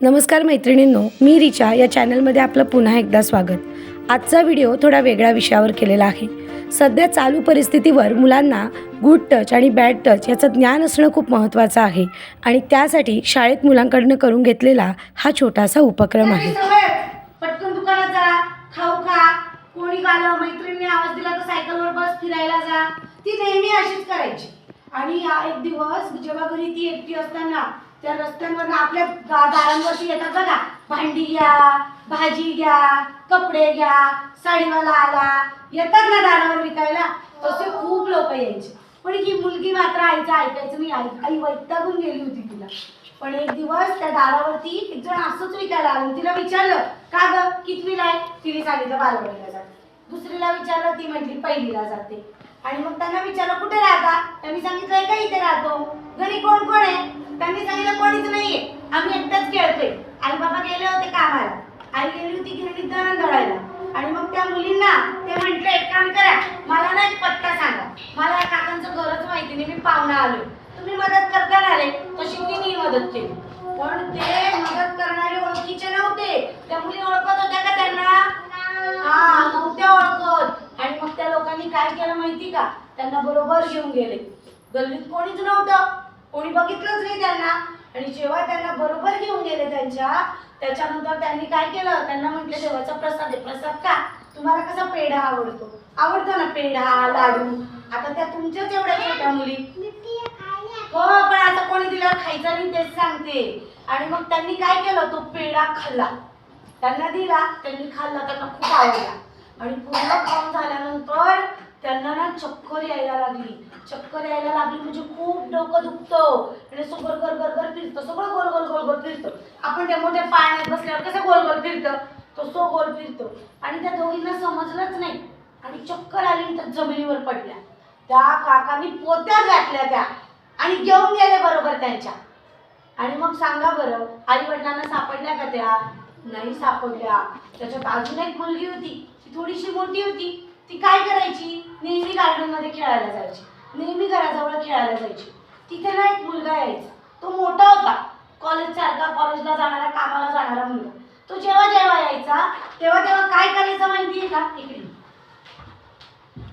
नमस्कार मैत्रिणींनो मी रिचा या चॅनलमध्ये आपलं पुन्हा एकदा स्वागत. आजचा व्हिडिओ थोडा वेगळ्या विषयावर केलेला आहे. सध्या चालू परिस्थितीवर मुलांना गुड टच आणि बॅड टच याचं ज्ञान असणं खूप महत्त्वाचं आहे आणि त्यासाठी शाळेत मुलांकडनं करून घेतलेला हा छोटासा उपक्रम आहे. पटकन दुकानात जा खाऊ खा. कोणी आलं मैत्रिणी आवाज दिला तर सायकलवर बस फिरायला जा. ती नेहमी अशीच करायची. आणि एक दिवस जेव्हा घरी ती एकटी असताना त्या रस्त्यांवर आपल्या दारांवरती येतात बघा. भांडी घ्या भाजी घ्या कपडे घ्या साडीवाला आला. येतात ना दारावर विकायला? तसे खूप लोक यायचे. पण ही मुलगी मात्र आईचं ऐकायचं मी आई आई वैतागून गेली होती तिला. पण एक दिवस त्या दारावरती एक जण असंच विकायला आलं. तिला विचारलं का ग? कितवीला आहे? तिने सांगितलं बालवडीला जाते. दुसरीला विचारलं ती म्हटली पहिलीला जाते. आणि मग त्यांना विचारलं कुठे राहता? त्यांनी सांगितलं का इथे राहतो. घरी कोण कोण आहे? त्यांनी सांगितलं कोणीच नाहीये. आम्ही एकटाच खेळतोय. आई बाबा गेले होते कामाला. आई गेली होती गिरणीत दळण धरायला आणि मग त्या मुलींना ते म्हंटले एक काम करा मला ना एक पत्ता सांगा. मला या काकांचं घरच माहिती नाही मी पाहुणा आलोय. तुम्ही मदत करता आले तशी तिने मदत केली. पण ते मदत करणारे ओळखीचे नव्हते. त्या मुली ओळखत होत्या का त्यांना? हा नव्हत्या ओळखत. आणि मग त्या लोकांनी काय केलं माहिती का? त्यांना बरोबर घेऊन गेले. गल्लीत कोणीच नव्हतं. कोणी बघितलंच नाही त्यांना. आणि जेव्हा त्यांना बरोबर घेऊन गेले त्यांच्या त्याच्यानंतर त्यांनी काय केलं? त्यांना म्हटलं देवाचा प्रसाद आहे. प्रसाद का? तुम्हाला कसा पेढा आवडतो? आवडतो ना पेढा लाडू? आता त्या तुमच्याच एवढ्या छोट्या मुली. हो पण आता कोणी दिल्यावर खायचं नाही तेच सांगते. आणि मग त्यांनी काय केलं? तो पेढा खाल्ला. त्यांना दिला त्यांनी खाल्ला त्यांना खूप आवडला. आणि पूर्ण खाऊन झाल्यानंतर त्यांना ना चक्कर यायला लागली. चक्कर यायला लागली म्हणजे खूप डोकं दुखतं. आणि असं गर गर गर गर फिरतं. सगळं गोल गोल गोल गोल फिरतं. आपण त्या मोठ्या पाण्यात बसल्यावर कसं गोल गोल फिरतं? तसं गोल फिरतो. आणि त्या दोघींना समजलंच नाही. आणि चक्कर आली आणि त्या जमिनीवर पडल्या. त्या काकांनी पोत्या घातल्या त्या. आणि घेऊन गेले बरोबर त्यांच्या. आणि मग सांगा बरं आई वडिलांना सापडल्या का त्या? नाही सापडल्या. त्याच्यात अजून एक मुलगी होती. ती थोडीशी मोठी होती. ती काय करायची? नेहमी गार्डनमध्ये खेळायला जायची. नेहमी घराजवळ खेळायला जायची. तिथे ना एक मुलगा यायचा. तो मोठा होता. कॉलेज सारखा कॉलेजला जाणारा कामाला जाणारा मुलगा. तो जेव्हा जेव्हा यायचा तेव्हा तेव्हा काय करायचं आहे का? इकडे.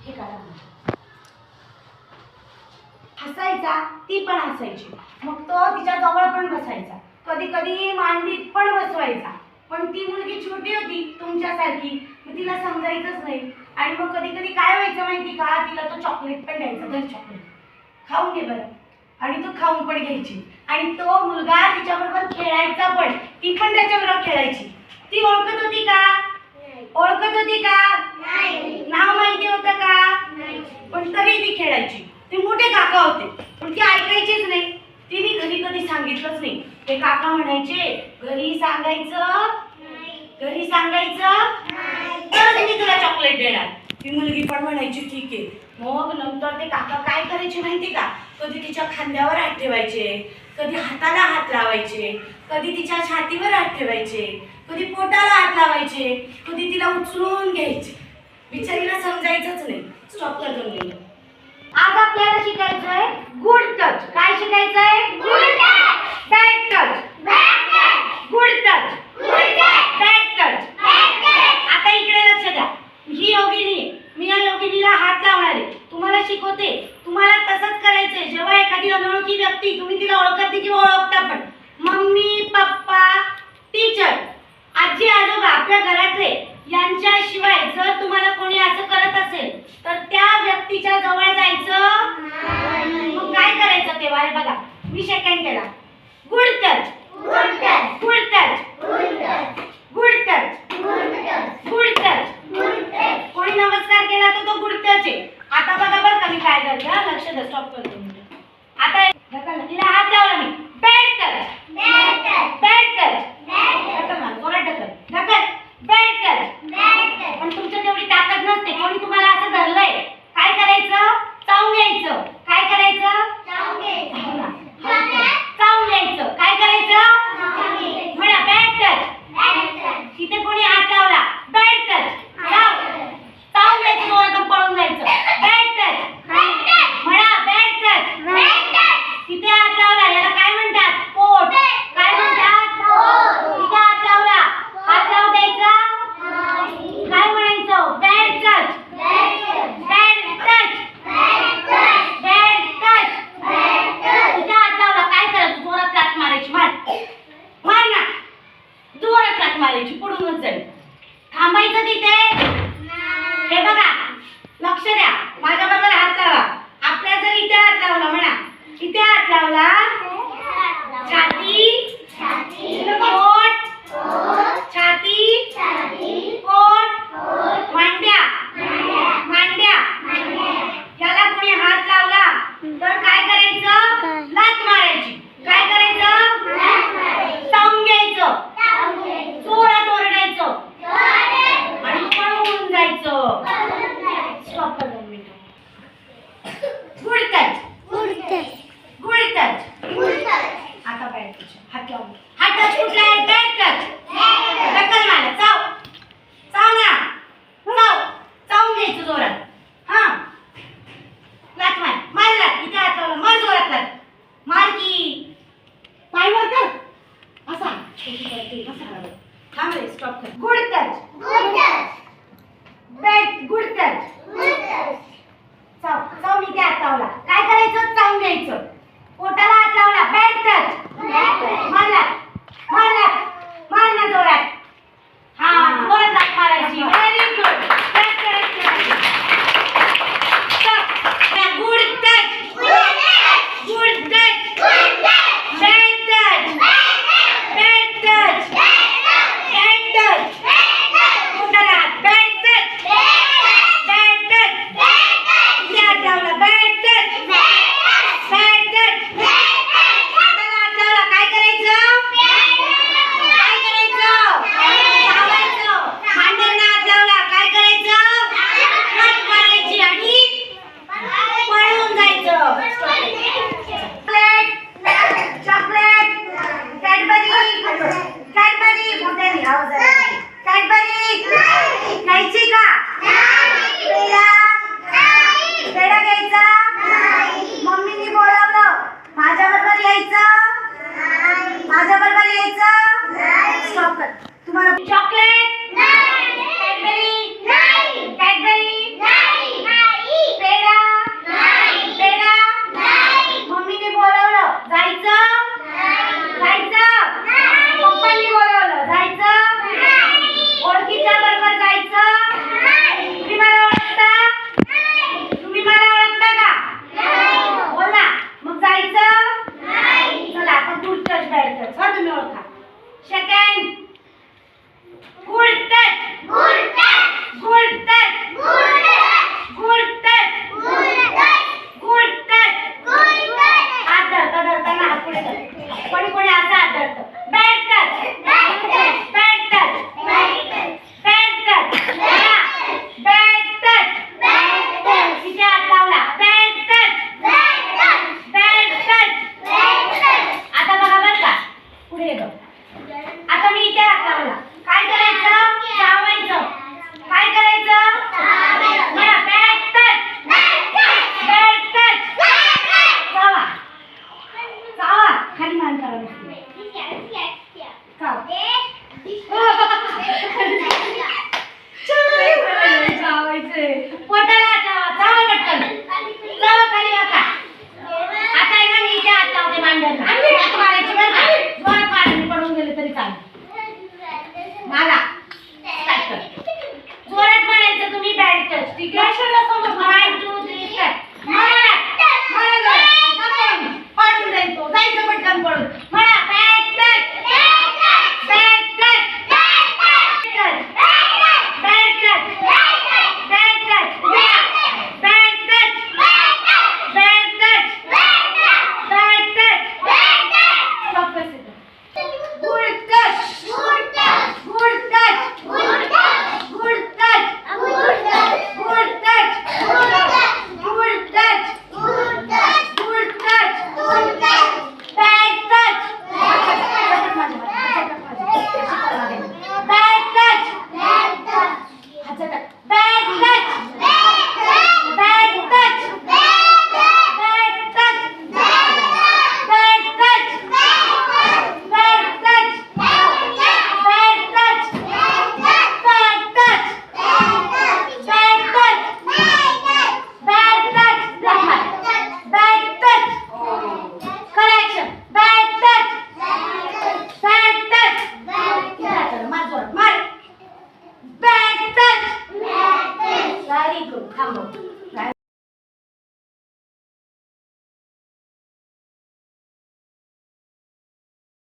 हे काढा हसायचा ती पण हसायची. मग तो तिच्या जवळ पण बसायचा. कधी कधी मांडीत पण बसवायचा. पण ती मुलगी छोटी होती तुमच्यासारखी. मग तिला समजायचंच नाही. आणि मग कधी कधी काय व्हायचं माहिती का? तिला तो चॉकलेट पण द्यायचा तर चॉकलेट खाऊन घे बरं. आणि तो खाऊन पण घ्यायची. आणि तो मुलगा तिच्याबरोबर खेळायचा पण. ती पण त्याच्याबरोबर खेळायची. ती ओळखत होती का? ओळखत होती का? नाव माहिती होतं का? पण तरी ती खेळायची. ते मोठे काका होते. पण ती ऐकायचीच नाही. तिने घरी कधी सांगितलंच नाही. ते काका म्हणायचे घरी सांगायचं घरी सांगायचं? मी तुला चॉकलेट देणार. ती मुलगी पण म्हणायची ठीक आहे. मग नंतर ते काका काय करायचे माहिती का? कधी तिच्या खांद्यावर हात ठेवायचे कधी हाताला हात लावायचे कधी तिच्या छातीवर हात ठेवायचे कधी पोटाला हात लावायचे कधी तिला उचलून घ्यायचे. बिचारीला समजायचंच नाही. स्टॉप कर दोन मिनिटं. आज आपल्याला शिकायचंय गुड टच काय शिकायचंय? Bad touch good touch bad touch आता इकडे लक्ष द्या ही योगिनी आहे. मी योगिनीला हात लावणार. तुम्हाला शिकवते. तुम्हाला तसंच करायचंय. जेव्हा एखादी अनोळखी व्यक्ती तुम्ही तिला ओळखत नाही किंवा ओळखता पण. मम्मी पप्पा टीचर आजी आजोबा आपल्या घरातले यांच्याशिवाय जर तुम्हाला कोणी असं करत असेल तर त्या व्यक्तीच्या जवळ जायचं मग काय करायचं तेव्हा बघा. मी सेकंड केला. गुड टच करायची पुढूनच जाईल. थांबायचं तिथे? हे बघा लक्ष द्या. माझ्या बरोबर हात लावा. आपल्या जर इथे हात लावला म्हणा. इथे हात लावला. छाती. स्टॉप कर. गुड तर la tarde. पुढे कोणी कोणी असं आदळतं bad touch bad touch bad touch bad touch तिथे हात लावला बॅट टच बघा पुढे येतो आता मी इथे हात लावला that